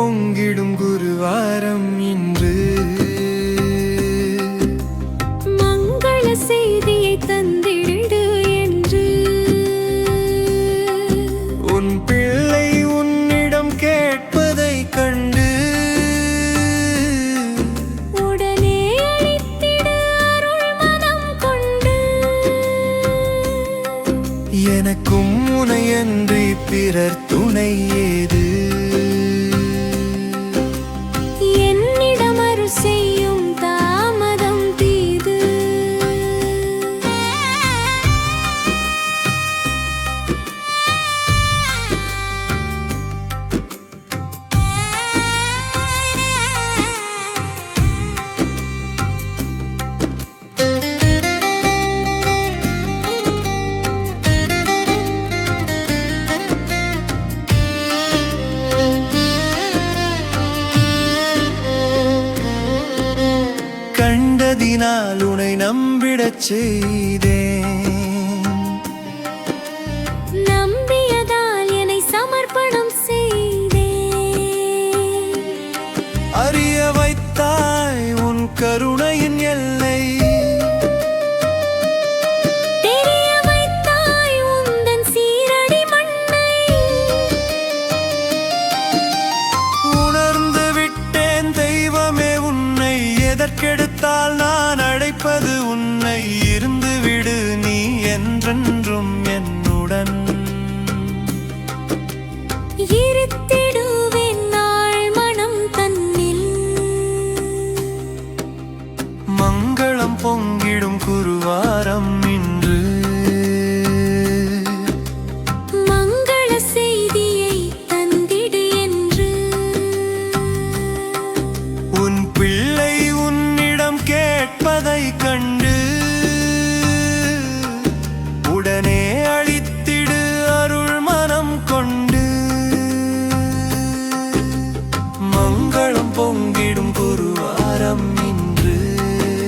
பொங்கிடும் குருவாரம் இன்று. மங்கள செய்தியை தந்திடு என்று. உன் பிள்ளை உன்னிடம் கேட்பதை கண்டு. உடனே அளித்திடு அருள் மனம் கொண்டு. எனக்கும் உனையன்றி பிறர் துணை ஏது கண்டதினால் உனை நம்பிடச் செய்தேன். நம்பியதால் என்னை சமர்ப்பணம் செய்தேன். அறிய வைத்தாய் உன் கருணையின் எல்லை எதற்கெடுத்தால் நான் அழைப்பது உன்னை இருந்து விடு நீ என்றென்றும் என்னுடன். மங்களம் பொங்கிடும் குருவாரம் இன்று.